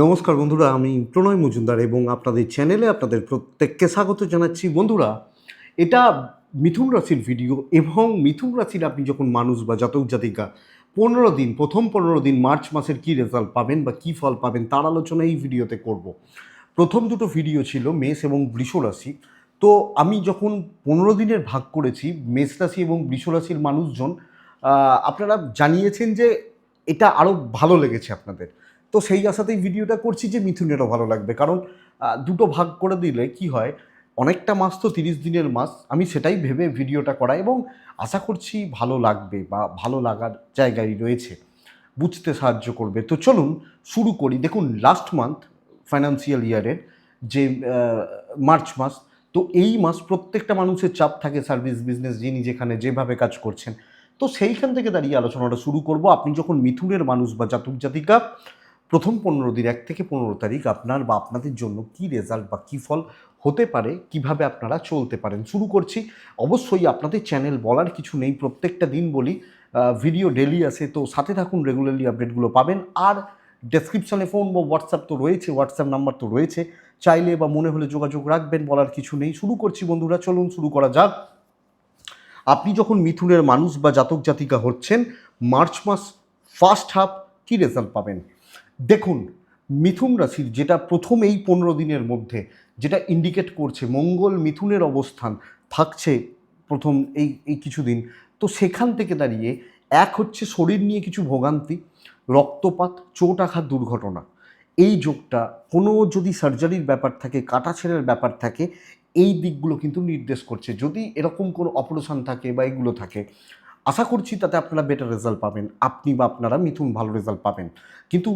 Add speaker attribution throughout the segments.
Speaker 1: নমস্কার বন্ধুরা, আমি প্রণয় মজুমদার এবং আপনাদের চ্যানেলে আপনাদের প্রত্যেককে স্বাগত জানাচ্ছি। বন্ধুরা, এটা মিথুন রাশির ভিডিও এবং মিথুন রাশির আপনি যখন মানুষ বা জাতক জাতিকা, পনেরো দিন, প্রথম পনেরো দিন মার্চ মাসের কী রেজাল্ট পাবেন বা কী ফল পাবেন তার আলোচনা এই ভিডিওতে করব। প্রথম দুটো ভিডিও ছিল মেষ এবং বৃষ রাশি। তো আমি যখন পনেরো দিনের ভাগ করেছি, মেষ রাশি এবং বৃষ রাশির মানুষজন আপনারা জানিয়েছেন যে এটা আরও ভালো লেগেছে আপনাদের। তো সেই আশাতেই ভিডিওটা করছি যে মিথুনেরও ভালো লাগবে। কারণ দুটো ভাগ করে দিলে কি হয়, অনেকটা মাস তো তিরিশ দিনের মাস, আমি সেটাই ভেবে ভিডিওটা করা এবং আশা করছি ভালো লাগবে বা ভালো লাগার জায়গায় রয়েছে। বুঝতে সাহায্য করবে। তো চলুন শুরু করি। দেখুন লাস্ট মান্থ ফাইন্যান্সিয়াল ইয়ারের যে মার্চ মাস, তো এই মাস প্রত্যেকটা মানুষের চাপ থাকে সার্ভিস বিজনেস যিনি যেখানে যেভাবে কাজ করছেন। তো সেইখান থেকে দাঁড়িয়ে আলোচনাটা শুরু করব। আপনি যখন মিথুনের মানুষ বা জাতক জাতিকা প্রথম পনেরো দিন, এক থেকে পনেরো তারিখ আপনার বা আপনাদের জন্য কি রেজাল্ট বা কী ফল হতে পারে, কীভাবে আপনারা চলতে পারেন। শুরু করছি। অবশ্যই আপনাদের চ্যানেল বলার কিছু নেই। প্রত্যেকটা দিন বলি ভিডিও ডেলি আসে। তো সাথে থাকুন রেগুলারলি আপডেটগুলো পাবেন। আর ডেসক্রিপশনে ফোন বা হোয়াটসঅ্যাপ তো রয়েছে হোয়াটসঅ্যাপ নাম্বার তো রয়েছে। চাইলে বা মনে হলে যোগাযোগ রাখবেন, বলার কিছু নেই। শুরু করছি বন্ধুরা, চলুন শুরু করা যাক। আপনি যখন মিথুনের মানুষ বা জাতক জাতিকা হচ্ছেন, মার্চ মাস ফার্স্ট হাফ কী রেজাল্ট পাবেন? দেখুন, মিথুন রাশির যেটা প্রথম এই পনেরো দিনের মধ্যে, যেটা ইন্ডিকেট করছে মঙ্গল মিথুনের অবস্থান থাকছে প্রথম এই এই কিছুদিন, তো সেখান থেকে দাঁড়িয়ে এক হচ্ছে শরীর নিয়ে কিছু ভোগান্তি, রক্তপাত চোট আঘাত দুর্ঘটনা, এই যোগটা কোনো যদি সার্জারির ব্যাপার থাকে কাটা ছেঁড়ার ব্যাপার থাকে, এই দিকগুলো কিন্তু নির্দেশ করছে। যদি এরকম কোনো অপারেশন থাকে বা এগুলো থাকে, আশা করছি তাতে আপনারা বেটার রেজাল্ট পাবেন। আপনি বা আপনারা মিথুন ভালো রেজাল্ট পাবেন। কিন্তু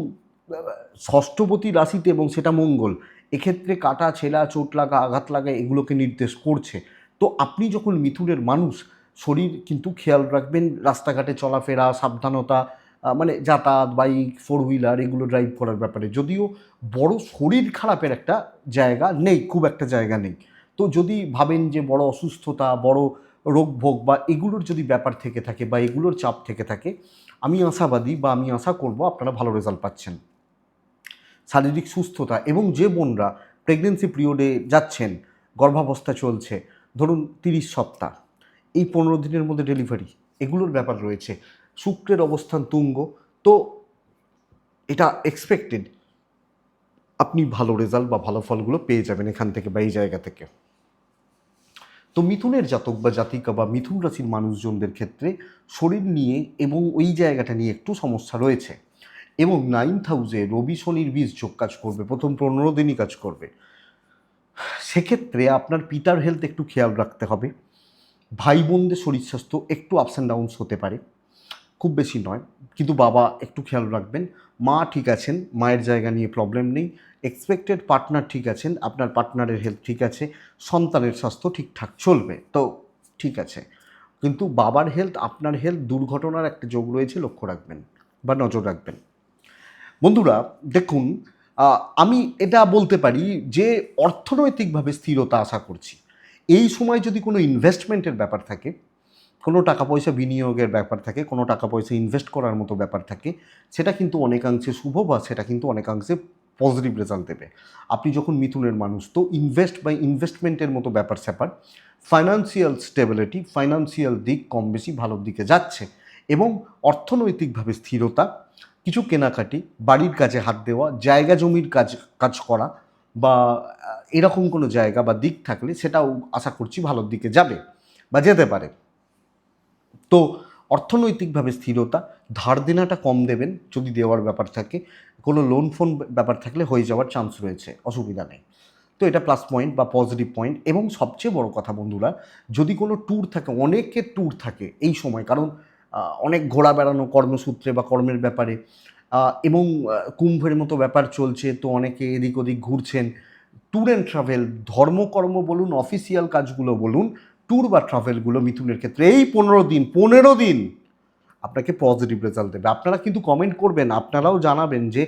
Speaker 1: ষষ্ঠপতি রাশিতে এবং সেটা মঙ্গল, এক্ষেত্রে কাটা ছেলা চোট লাগা, আঘাত লাগা এগুলোকে নির্দেশ করছে। তো আপনি যখন মিথুনের মানুষ, শরীর কিন্তু খেয়াল রাখবেন রাস্তাঘাটে চলাফেরা, সাবধানতা মানে যাতায়াত, বাইক ফোর হুইলার এগুলো ড্রাইভ করার ব্যাপারে। যদিও বড় শরীর খারাপের একটা জায়গা নেই, খুব একটা জায়গা নেই। তো যদি ভাবেন যে বড় অসুস্থতা, বড় রোগ ভোগ বা এগুলোর যদি ব্যাপার থেকে থাকে বা এগুলোর চাপ থেকে থাকে, আমি আশাবাদী বা আমি আশা করব আপনারা ভালো রেজাল্ট পাচ্ছেন। শারীরিক সুস্থতা এবং যে বোনরা প্রেগনেন্সি পিরিয়ডে যাচ্ছেন, গর্ভাবস্থা চলছে, ধরুন তিরিশ সপ্তাহ, এই পনেরো দিনের মধ্যে ডেলিভারি এগুলোর ব্যাপার রয়েছে। শুক্রের অবস্থান তুঙ্গ, তো এটা এক্সপেক্টেড আপনি ভালো রেজাল্ট বা ভালো ফলগুলো পেয়ে যাবেন এখান থেকে বা এই জায়গা থেকে। তো মিথুনের জাতক বা জাতিকা বা মিথুন রাশির মানুষজনদের ক্ষেত্রে শরীর নিয়ে এবং ওই জায়গাটা নিয়ে একটু সমস্যা রয়েছে। এবং নাইন্থ হাউসে রবি শনির বীজ যোগ কাজ করবে, প্রথম পনেরো দিনই কাজ করবে। সেক্ষেত্রে আপনার পিতার হেলথ একটু খেয়াল রাখতে হবে। ভাই বোনদের শরীর স্বাস্থ্য একটু আপস অ্যান্ড ডাউনস হতে পারে, খুব বেশি নয়। কিন্তু বাবা একটু খেয়াল রাখবেন, মা ঠিক আছেন, মায়ের জায়গা নিয়ে প্রবলেম নেই। এক্সপেক্টেড পার্টনার ঠিক আছেন, আপনার পার্টনারের হেলথ ঠিক আছে, সন্তানের স্বাস্থ্য ঠিকঠাক চলবে, তো ঠিক আছে। কিন্তু বাবার হেলথ আপনার হেলথ দুর্ঘটনার একটা যোগ রয়েছে, লক্ষ্য রাখবেন বা নজর রাখবেন। বন্ধুরা, দেখুন আমি এটা বলতে পারি যে অর্থনৈতিকভাবে স্থিরতা আশা করছি। এই সময় যদি কোনো ইনভেস্টমেন্টের ব্যাপার থাকে, কোনো টাকা পয়সা বিনিয়োগের ব্যাপার থাকে, কোনো টাকা পয়সা ইনভেস্ট করার মতো ব্যাপার থাকে, সেটা কিন্তু অনেকাংশে শুভ বা সেটা কিন্তু অনেকাংশে পজিটিভ রেজাল্ট দেবে। আপনি যখন মিথুনের মানুষ, তো ইনভেস্ট বা ইনভেস্টমেন্টের মতো ব্যাপার স্যাপার ফাইন্যান্সিয়াল স্টেবিলিটি ফাইন্যান্সিয়াল দিক কম বেশি ভালোর দিকে যাচ্ছে এবং অর্থনৈতিকভাবে স্থিরতা কিছু কেনাকাটি, বাড়ির কাজে হাত দেওয়া, জায়গা জমির কাজ কাজ করা বা এরকম কোনো জায়গা বা দিক থাকলে সেটাও আশা করছি ভালোর দিকে যাবে বা যেতে পারে। তো অর্থনৈতিকভাবে স্থিরতা, ধার দেনাটা কম দেবেন যদি দেওয়ার ব্যাপার থাকে, কোনো লোন ফোন ব্যাপার থাকলে হয়ে যাওয়ার চান্স রয়েছে, অসুবিধা নেই। তো এটা প্লাস পয়েন্ট বা পজিটিভ পয়েন্ট এবং সবচেয়ে বড় কথা বন্ধুরা, যদি কোনো ট্যুর থাকে, অনেকের ট্যুর থাকে এই সময়, কারণ অনেক ঘোরা বেড়ানো কর্মসূত্রে বা কর্মের ব্যাপারে। এবং কুম্ভের মতো ব্যাপার চলছে, তো অনেকে এদিক ওদিক ঘুরছেন। ট্যুর অ্যান্ড ট্রাভেল, ধর্মকর্ম বলুন, অফিসিয়াল কাজগুলো বলুন, ট্যুর বা ট্রাভেলগুলো মিথুনের ক্ষেত্রে এই পনেরো দিন পনেরো দিন আপনাকে পজিটিভ রেজাল্ট দেবে। আপনারা কিন্তু কমেন্ট করবেন, আপনারাও জানাবেন যে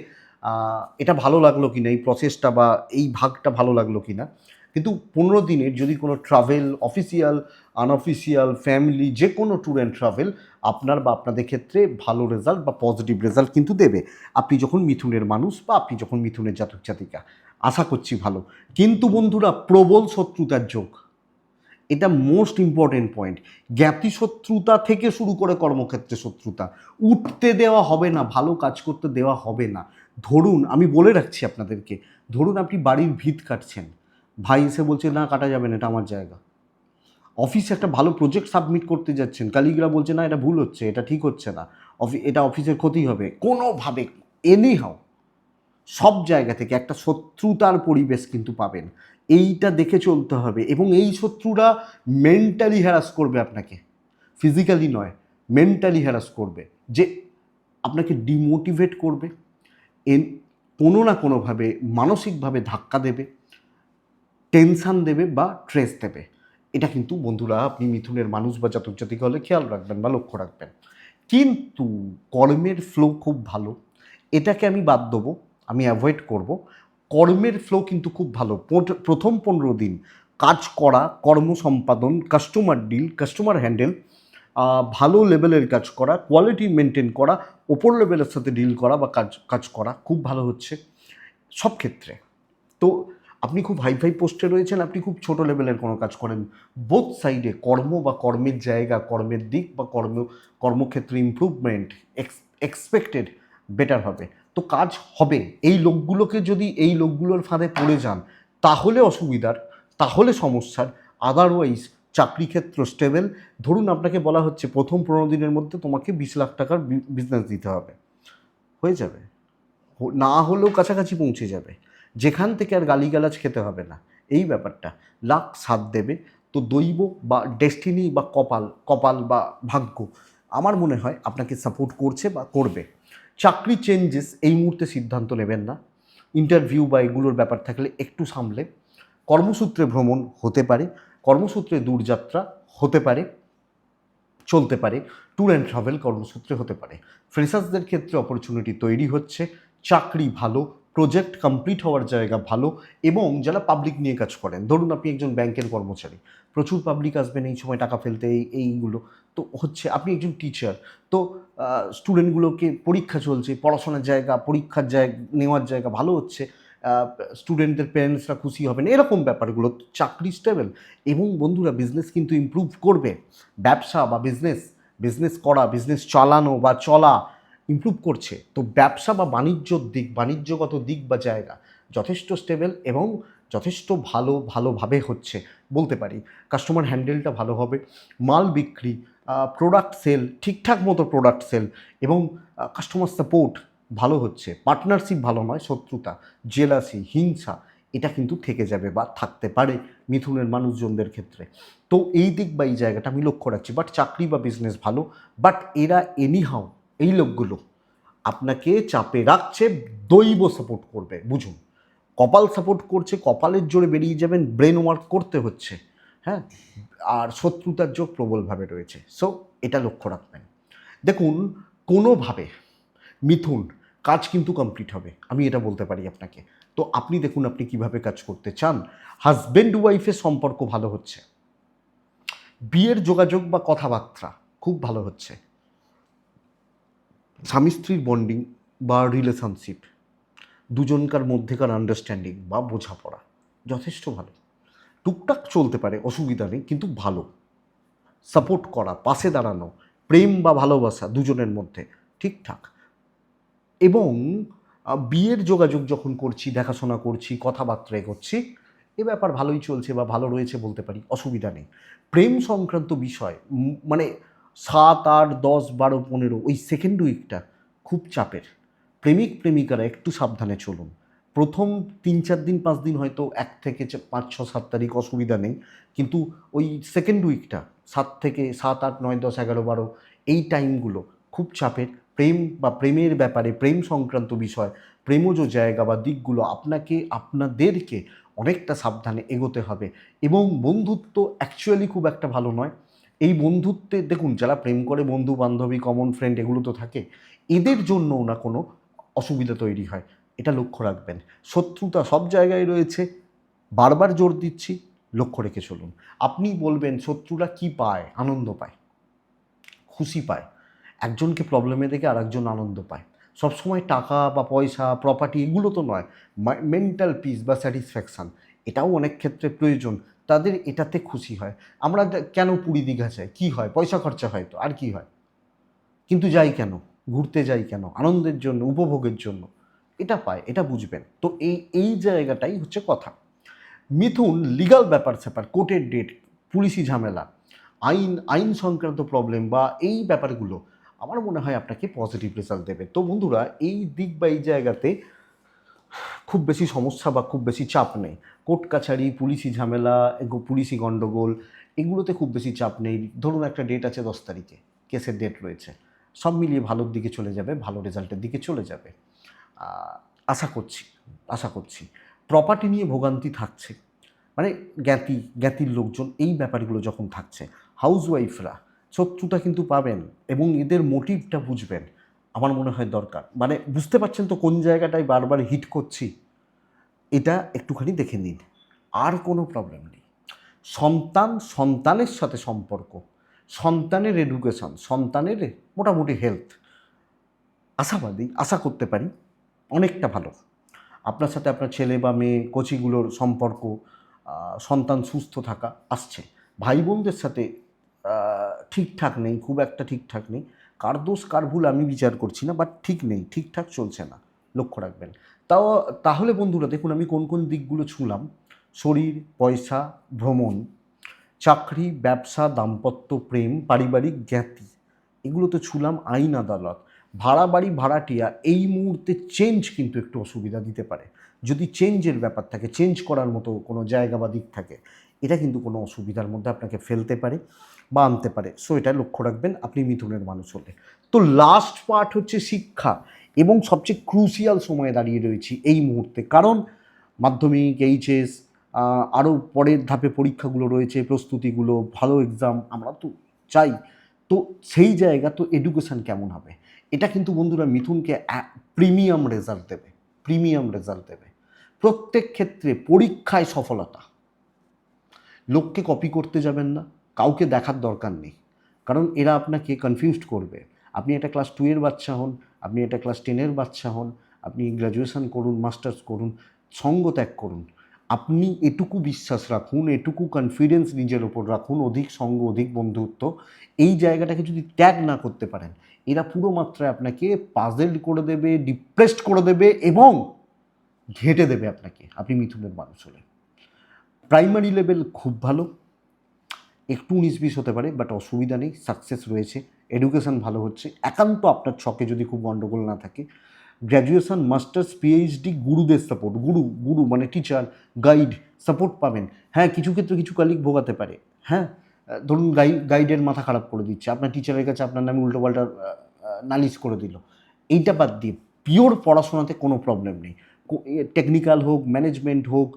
Speaker 1: এটা ভালো লাগল কিনা, এই প্রসেসটা বা এই ভাগটা ভালো লাগল কিনা। কিন্তু পনেরো দিনের যদি কোনো ট্রাভেল অফিসিয়াল আনঅফিসিয়াল ফ্যামিলি যে কোনো ট্যুর অ্যান্ড ট্রাভেল আপনার বা আপনাদের ক্ষেত্রে ভালো রেজাল্ট বা পজিটিভ রেজাল্ট কিন্তু দেবে। আপনি যখন মিথুনের মানুষ বা আপনি যখন মিথুনের জাতক জাতিকা, আশা করছি ভালো। কিন্তু বন্ধুরা, প্রবল শত্রুতার যোগ। এটা মোস্ট ইম্পর্টেন্ট পয়েন্ট জ্ঞাতি শত্রুতা থেকে শুরু করে কর্মক্ষেত্রে শত্রুতা। উঠতে দেওয়া হবে না, ভালো কাজ করতে দেওয়া হবে না। ধরুন, আমি বলে রাখছি আপনাদেরকে, ধরুন আপনি বাড়ির ভিত কাটছেন। ভাই এসে বলছে, না, কাটা যাবে না, এটা আমার জায়গা। অফিসে একটা ভালো প্রজেক্ট সাবমিট করতে যাচ্ছেন। কালিগরা বলছে, না, এটা ভুল হচ্ছে, এটা ঠিক হচ্ছে না। এটা অফিসের ক্ষতি হবে। কোনোভাবে এনি হাও সব জায়গা থেকে একটা শত্রুতার পরিবেশ কিন্তু পাবেন। এইটা দেখে চলতে হবে এবং এই শত্রুরা মেন্টালি হ্যারাস করবে আপনাকে। ফিজিক্যালি নয় মেন্টালি হ্যারাস করবে। যে আপনাকে ডিমোটিভেট করবে। এন কোনো না কোনোভাবে, মানসিকভাবে ধাক্কা দেবে। টেনশান দেবে বা ট্রেস দেবে। এটা কিন্তু বন্ধুরা, আপনি মিথুনের মানুষ বা জাতক হলে খেয়াল রাখবেন বা লক্ষ্য রাখবেন। কিন্তু কর্মের ফ্লো খুব ভালো। এটাকে আমি বাদ দেবো, আমি অ্যাভয়েড করব। কর্মের ফ্লো কিন্তু খুব ভালো। প্রথম পনেরো দিন কাজ করা, কর্ম সম্পাদন কাস্টমার ডিল কাস্টমার হ্যান্ডেল ভালো লেভেলের কাজ করা কোয়ালিটি মেনটেন করা, ওপর লেভেলের সাথে ডিল করা বা কাজ কাজ করা খুব ভালো হচ্ছে। সব ক্ষেত্রে। তো আপনি খুব হাই ফাই পোস্টে রয়েছেন, আপনি খুব ছোট লেভেলের কোনো কাজ করেন। বোথ সাইডে কর্ম বা কর্মের জায়গা, কর্মের দিক বা কর্ম, কর্মক্ষেত্রে ইমপ্রুভমেন্ট এক্সপেক্টেড বেটার হবে। তো কাজ হবে। এই লোকগুলোকে যদি এই লোকগুলোর ফাঁদে পড়ে যান, তাহলে অসুবিধার, তাহলে সমস্যার। আদারওয়াইজ চাকরি ক্ষেত্র স্টেবেল ধরুন আপনাকে বলা হচ্ছে, প্রথম পনেরো দিনের মধ্যে তোমাকে বিশ লাখ টাকার বিজনেস দিতে হবে। হয়ে যাবে। না হলেও কাছাকাছি পৌঁছে যাবে। যেখান থেকে আর গালিগালাজ খেতে হবে না। এই ব্যাপারটা। লাখ সাথ দেবে। তো দৈব বা ডেস্টিনি বা কপাল কপাল বা ভাগ্য, আমার মনে হয় আপনাকে সাপোর্ট করছে বা করবে। চাকরি চেঞ্জেস এই মুহূর্তে সিদ্ধান্ত নেবেন না। ইন্টারভিউ বা এগুলোর ব্যাপার থাকলে একটু সামলে। কর্মসূত্রে ভ্রমণ হতে পারে। কর্মসূত্রে দূরযাত্রা হতে পারে। চলতে পারে। ট্যুর অ্যান্ড ট্রাভেল কর্মসূত্রে হতে পারে। ফ্রেশার্সদের ক্ষেত্রে অপরচুনিটি তৈরি হচ্ছে। চাকরি ভালো প্রজেক্ট কমপ্লিট হওয়ার জায়গা ভালো এবং যারা পাবলিক নিয়ে কাজ করেন, ধরুন আপনি একজন ব্যাংকের কর্মচারী, প্রচুর পাবলিক আসবেন এই সময় টাকা ফেলতে, এই, এইগুলো। তো হচ্ছে আপনি একজন টিচার তো স্টুডেন্টগুলোকে পরীক্ষা চলছে, পড়াশোনার জায়গা, পরীক্ষার জায়গা, নেওয়ার জায়গা ভালো হচ্ছে স্টুডেন্টদের প্যারেন্টসরা খুশি হবেন, এরকম ব্যাপারগুলো, চাকরি স্টেবল এবং বন্ধুরা বিজনেস কিন্তু ইমপ্রুভ করবে। ব্যবসা বা বিজনেস বিজনেস করা বিজনেস চালানো বা চলা ইমপ্রুভ করছে। তো ব্যবসা বা বাণিজ্যর দিক, বাণিজ্যগত দিক বা জায়গা যথেষ্ট স্টেবল এবং যথেষ্ট ভালো, ভালোভাবে হচ্ছে বলতে পারি। কাস্টমার হ্যান্ডেলটা ভালো হবে, মাল বিক্রি প্রোডাক্ট সেল ঠিকঠাক মতো প্রোডাক্ট সেল এবং কাস্টমার সাপোর্ট ভালো হচ্ছে। পার্টনারশিপ ভালো নয়, শত্রুতা জেলাসি হিংসা, এটা কিন্তু থেকে যাবে বা থাকতে পারে মিথুনের মানুষজনদের ক্ষেত্রে। তো এই দিক বা এই জায়গাটা আমি লক্ষ্য রাখছি। বাট চাকরি বা বিজনেস ভালো বাট এরা এনিহাও এই লোকগুলো আপনাকে চাপে রাখছে, দৈব সাপোর্ট করবে। বুঝুন, কপাল সাপোর্ট করছে, কপালের জোরে বেরিয়ে যাবেন ব্রেন ওয়ার্ক করতে হচ্ছে হ্যাঁ? আর শত্রুতার যোগ প্রবলভাবে রয়েছে। সো এটা লক্ষ্য রাখবেন। দেখুন, কোনোভাবে মিথুন, কাজ কিন্তু কমপ্লিট হবে। আমি এটা বলতে পারি আপনাকে। তো আপনি দেখুন, আপনি কীভাবে কাজ করতে চান। হাজব্যান্ড ওয়াইফের সম্পর্ক ভালো হচ্ছে। বিয়ের যোগাযোগ বা কথাবার্তা খুব ভালো হচ্ছে। স্বামী স্ত্রীর বন্ডিং বা রিলেশনশিপ দুজনকার মধ্যেকার আন্ডারস্ট্যান্ডিং বা বোঝাপড়া যথেষ্ট ভালো। টুকটাক চলতে পারে, অসুবিধা নেই, কিন্তু ভালো। সাপোর্ট করা, পাশে দাঁড়ানো, প্রেম বা ভালোবাসা দুজনের মধ্যে ঠিকঠাক। এবং বিয়ের যোগাযোগ যখন করছি, দেখাশোনা করছি, কথাবার্তা করছি এ ব্যাপার ভালোই চলছে বা ভালো রয়েছে বলতে পারি, অসুবিধা নেই। প্রেম সংক্রান্ত বিষয় মানে সাত, আট, দশ, বারো, পনেরো, ওই সেকেন্ড উইকটা খুব চাপের। প্রেমিক, প্রেমিকারা একটু সাবধানে চলুন। প্রথম তিন, চার দিন, পাঁচ দিন হয়তো এক থেকে পাঁচ, ছ, সাত তারিখ অসুবিধা নেই। কিন্তু ওই সেকেন্ড উইকটা, সাত থেকে সাত, আট, নয়, দশ, এগারো, বারো, এই টাইমগুলো খুব চাপের। প্রেম বা প্রেমের ব্যাপারে, প্রেম সংক্রান্ত বিষয়, প্রেমজ জায়গা বা দিকগুলো আপনাকে, আপনাদেরকে অনেকটা সাবধানে এগোতে হবে। এবং বন্ধুত্ব অ্যাকচুয়ালি খুব একটা ভালো নয়। এই বন্ধুত্বে, দেখুন, যারা প্রেম করে বন্ধু, বান্ধবী কমন ফ্রেন্ড এগুলো তো থাকে, এদের জন্যও না কোনো অসুবিধা তৈরি হয়। এটা লক্ষ্য রাখবেন। শত্রুতা সব জায়গায় রয়েছে। বারবার জোর দিচ্ছি, লক্ষ্য রেখে চলুন। আপনি বলবেন, শত্রুরা কি পায়? আনন্দ পায়। খুশি পায়। একজনকে প্রবলেমে দেখে আর একজন আনন্দ পায়। সবসময় টাকা বা পয়সা প্রপার্টি এগুলো তো নয় মেন্টাল পিস বা স্যাটিসফ্যাকশান এটাও অনেক ক্ষেত্রে প্রয়োজন। তাদের এটাতে খুশি হয়। আমরা কেন পুরী দীঘা চাই কী হয়? পয়সা খরচা হয় তো, আর কি হয়? কিন্তু যাই কেন? ঘুরতে যাই কেন? আনন্দের জন্য, উপভোগের জন্য। এটা পায়, এটা বুঝবেন। তো এই এই জায়গাটাই হচ্ছে কথা। মিথুন লিগাল ব্যাপার স্যাপার, কোর্টের ডেট পুলিশি ঝামেলা, আইন আইন সংক্রান্ত প্রবলেম বা এই ব্যাপারগুলো, আমার মনে হয় আপনাকে পজিটিভ রেজাল্ট দেবে। তো বন্ধুরা, এই দিক বা এই জায়গাতে খুব বেশি সমস্যা বা খুব বেশি চাপ নেই। কোর্ট কাছারি পুলিশি ঝামেলা পুলিশি গণ্ডগোল, এগুলোতে খুব বেশি চাপ নেই। ধরুন একটা ডেট আছে দশ তারিখে কেসের ডেট রয়েছে। সব মিলিয়ে ভালোর দিকে চলে যাবে, ভালো রেজাল্টের দিকে চলে যাবে। আশা করছি আশা করছি। প্রপার্টি নিয়ে ভোগান্তি থাকছে। মানে জ্ঞাতি, জ্ঞাতির লোকজন এই ব্যাপারগুলো যখন থাকছে হাউসওয়াইফরা শত্রুটা কিন্তু পাবেন এবং এদের মোটিভটা বুঝবেন। আমার মনে হয় দরকার। মানে বুঝতে পারছেন তো কোন জায়গাটায় বারবার হিট করছি? এটা একটুখানি দেখে নিন। আর কোনো প্রবলেম নেই। সন্তান সন্তানের সাথে সম্পর্ক, সন্তানের এডুকেশন সন্তানের মোটামুটি হেলথ আশাবাদী, আশা করতে পারি অনেকটা ভালো। আপনার সাথে আপনার ছেলে বা মেয়ে, কোচিগুলোর সম্পর্ক সন্তান সুস্থ থাকা, আসছে। ভাই বোনদের সাথে ঠিকঠাক নেই, খুব একটা ঠিকঠাক নেই। কার দোষ, কার ভুল আমি বিচার করছি না বাট ঠিক নেই, ঠিকঠাক চলছে না, লক্ষ্য রাখবেন। তাও, তাহলে বন্ধুরা, দেখুন আমি কোন কোন দিকগুলো ছুঁলাম। শরীর, পয়সা, ভ্রমণ, চাকরি, ব্যবসা, দাম্পত্য, প্রেম, পারিবারিক জ্ঞাতি, এগুলো তো ছুলাম আইন আদালত। ভাড়া বাড়ি ভাড়াটিয়া এই মুহূর্তে চেঞ্জ কিন্তু একটু অসুবিধা দিতে পারে। যদি চেঞ্জের ব্যাপার থাকে চেঞ্জ করার মতো কোনো জায়গা বা দিক থাকে এটা কিন্তু কোনো অসুবিধার মধ্যে আপনাকে ফেলতে পারে বা আনতে পারে। সো এটা লক্ষ্য রাখবেন, আপনি মিথুনের মানুষ হলে। তো লাস্ট পার্ট হচ্ছে শিক্ষা, এবং সবচেয়ে ক্রুশিয়াল সময়ে দাঁড়িয়ে রয়েছি এই মুহূর্তে। কারণ মাধ্যমিক, এইচএস আরও পরের ধাপে পরীক্ষাগুলো রয়েছে, প্রস্তুতিগুলো, ভালো এক্সাম আমরা তো চাই। তো সেই জায়গা, তো এডুকেশন কেমন হবে? এটা কিন্তু বন্ধুরা মিথুনকে প্রিমিয়াম রেজাল্ট দেবে প্রিমিয়াম রেজাল্ট দেবে। প্রত্যেক ক্ষেত্রে পরীক্ষায় সফলতা। লোককে কপি করতে যাবেন না, কাউকে দেখার দরকার নেই। কারণ এরা আপনাকে কনফিউজড করবে। আপনি একটা ক্লাস টু এর বাচ্চা হন, আপনি একটা ক্লাস টেনের বাচ্চা হন, আপনি গ্র্যাজুয়েশন করুন মাস্টার্স করুন, সঙ্গ ত্যাগ করুন। আপনি এটুকু বিশ্বাস রাখুন, এটুকু কনফিডেন্স নিজের ওপর রাখুন, অধিক সঙ্গ, অধিক বন্ধুত্ব। এই জায়গাটাকে যদি ত্যাগ না করতে পারেন, এরা পুরো মাত্রায় আপনাকে পাজেল করে দেবে ডিপ্রেসড করে দেবে এবং ঘেঁটে দেবে আপনাকে। আপনি মিথুনের মানুষ হলে প্রাইমারি লেভেল খুব ভালো। একটু উনিশ বিশ হতে পারে বাট অসুবিধা নেই সাকসেস রয়েছে এডুকেশন ভালো হচ্ছে। একান্ত আপনার ছকে যদি খুব গণ্ডগোল না থাকে গ্র্যাজুয়েশন মাস্টার্স পিএইচডি গুরুদের সাপোর্ট গুরু গুরু মানে টিচার গাইড সাপোর্ট পাবেন। হ্যাঁ কিছু ক্ষেত্রে কিছু কালিক ভোগাতে পারে। হ্যাঁ ধরুন গাই গাইডের মাথা খারাপ করে দিচ্ছে, আপনার টিচারের কাছে আপনার নামে উল্টোপাল্টা নালিশ করে দিল। এইটা বাদ দিয়ে পিওর পড়াশোনাতে কোনো প্রবলেম নেই। টেকনিক্যাল হোক ম্যানেজমেন্ট হোক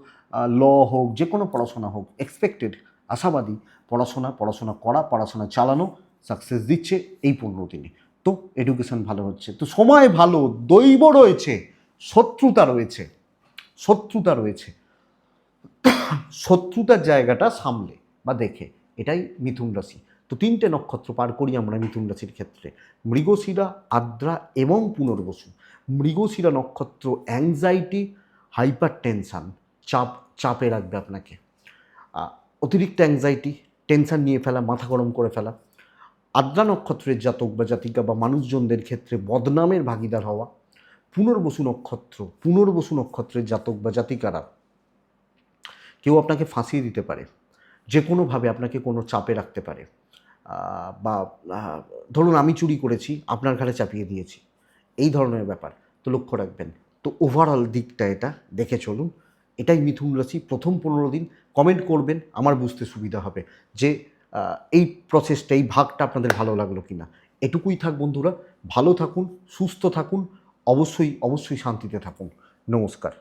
Speaker 1: ল হোক, যে কোনো পড়াশোনা হোক এক্সপেক্টেড আশাবাদী, পড়াশোনা পড়াশোনা করা, পড়াশোনা চালানো সাকসেস দিচ্ছে এই পনেরো দিনে। তো এডুকেশন ভালো হচ্ছে। তো সময় ভালো, দৈব রয়েছে, শত্রুতা রয়েছে শত্রুতা রয়েছে। শত্রুতার জায়গাটা সামলে বা দেখে, এটাই মিথুন রাশি। তো তিনটে নক্ষত্র পার করি আমরা মিথুন রাশির ক্ষেত্রে। মৃগশিরা, আদ্রা এবং পুনর্বসু। মৃগশিরা নক্ষত্র অ্যাংজাইটি হাইপার টেনশান চাপ, চাপে রাখবে আপনাকে। অতিরিক্ত অ্যাংজাইটি টেনশন নিয়ে ফেলা, মাথা গরম করে ফেলা, আদ্রা নক্ষত্রের জাতক বা জাতিকা বা মানুষজনদের ক্ষেত্রে বদনামের ভাগিদার হওয়া, পুনর্বসু নক্ষত্র, পুনর্বসু নক্ষত্রের জাতক বা জাতিকারা, কেউ আপনাকে ফাঁসিয়ে দিতে পারে যে কোনোভাবে আপনাকে কোনো চাপে রাখতে পারে। বা ধরুন আমি চুরি করেছি, আপনার ঘাড়ে চাপিয়ে দিয়েছি, এই ধরনের ব্যাপার। তো লক্ষ্য রাখবেন, তো ওভারঅল দিকটা এটা, দেখে চলুন এটাই মিথুন রাশি, প্রথম পনেরো দিন কমেন্ট করবেন, আমার বুঝতে সুবিধা হবে যে এই প্রসেসটা এই ভাগটা আপনাদের ভালো লাগল কি না এটুকুই থাক বন্ধুরা, ভালো থাকুন, সুস্থ থাকুন, অবশ্যই অবশ্যই শান্তিতে থাকুন। নমস্কার।